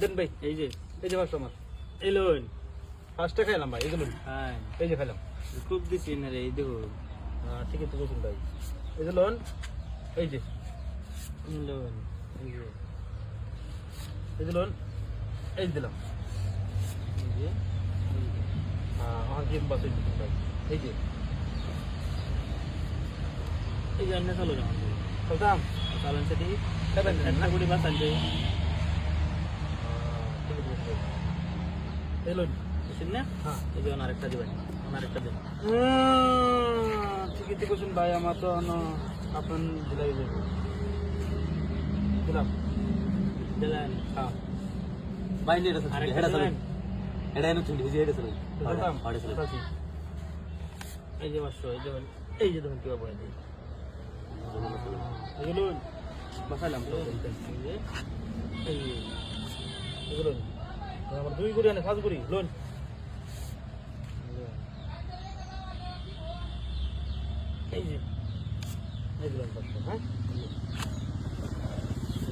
দেন ভাই এই যে এই যে পাঁচশো আমার এই লোন পাঁচটা খাইলাম ভাই এই যে হ্যাঁ। এই যে খাইলাম। খুব দিছি না রে এই দেখো। হ্যাঁ ঠিকই তো বলছেন ভাই। এই যে লোন এই যে। লোন এই যে। এই যে লোন এই দিলাম। এই যে। হ্যাঁ আমার গেম বাস এই ভাই। এই যে। এই যে এমনি চালু না। চলতাম। চালান সেটি খাবেন না? একটা কোটি বাস আনছে ঠিকই তো বলছেন ভাই। এই লোন বুঝছেন না? হ্যাঁ। এই যে ওনার একটা দিবেন ওনার একটা দিন। ঠিকই তো বলছেন ভাই আমার তো আপনার দিলাই যাবে দিলাম। দিলেন? হ্যাঁ। বাইন্ড এটা চলে এটা চলে। এটা এনে চলে এই যে এটা চলে। চলতাম চলে। এই যে পাঁচশো এই যে এই যে কেউ এই তো এগুলো আমার দুই করি আনে পাঁচ করি লোন এই যে এই দিলাম পাঁচশো হ্যাঁ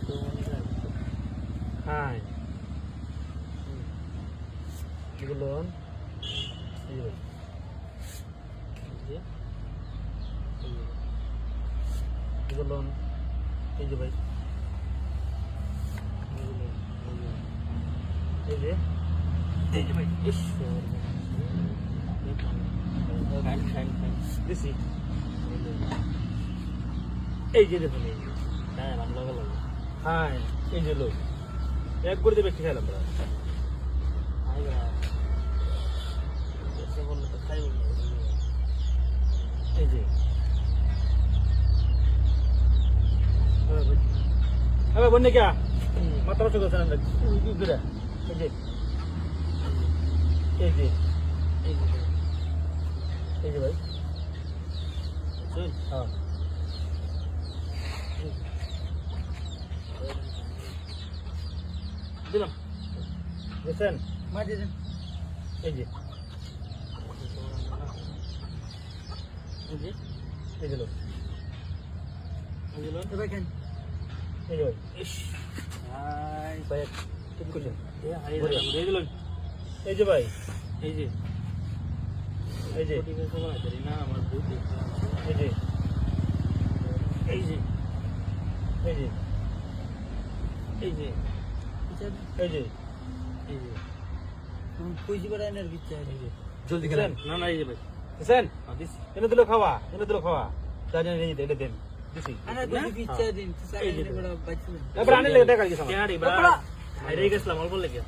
তো অনেক আছে। হ্যাঁ এগুলো লোন এই যে এই যে এই যে এগুলো লোন এই যে ভাই এই যে এই যে ভাই খান দিছি এই যে দেখুন এই হ্যাঁ ভালো লাগে লাগে হ্যাঁ এই যে লোক এক করে দেবে খেলাম আমরা এই যে হ্যাঁ বন্যে কে মাথা করে এই যে এই যে এই যে এই যে ভাই শুন হ্যাঁ দিলাম বুঝছেন মাঝে দিন এই যে এই যে এই যে লোক এই যে লোন এই যে ভাই ইস হাই ভাই ঠিক করছেন এ হাই দিলাম এই যে লোন এই যে ভাই এই যে এই যে কোটি পয়সা বলা করি না আমার দুধ এই যে এই যে এই যে এই যে এই যে এই যে পয়সা বেড়া এনে দিচ্ছে এই যে জলদি বুঝছেন খেলেন না না এই যে ভাই বুঝছেন হ্যাঁ দিছি এনে দিলো খাওয়া এনে দিলো খাওয়া জানি এই যে এটা দেন দিছি আনা কইছি দিচ্ছে দিন এই যে সাইকেল বড় বাচ্চা এবার আনে লেগে দেখা গেছে আমার কেয়ারি বড় হাইরে গেছিলাম অল্প লেগে।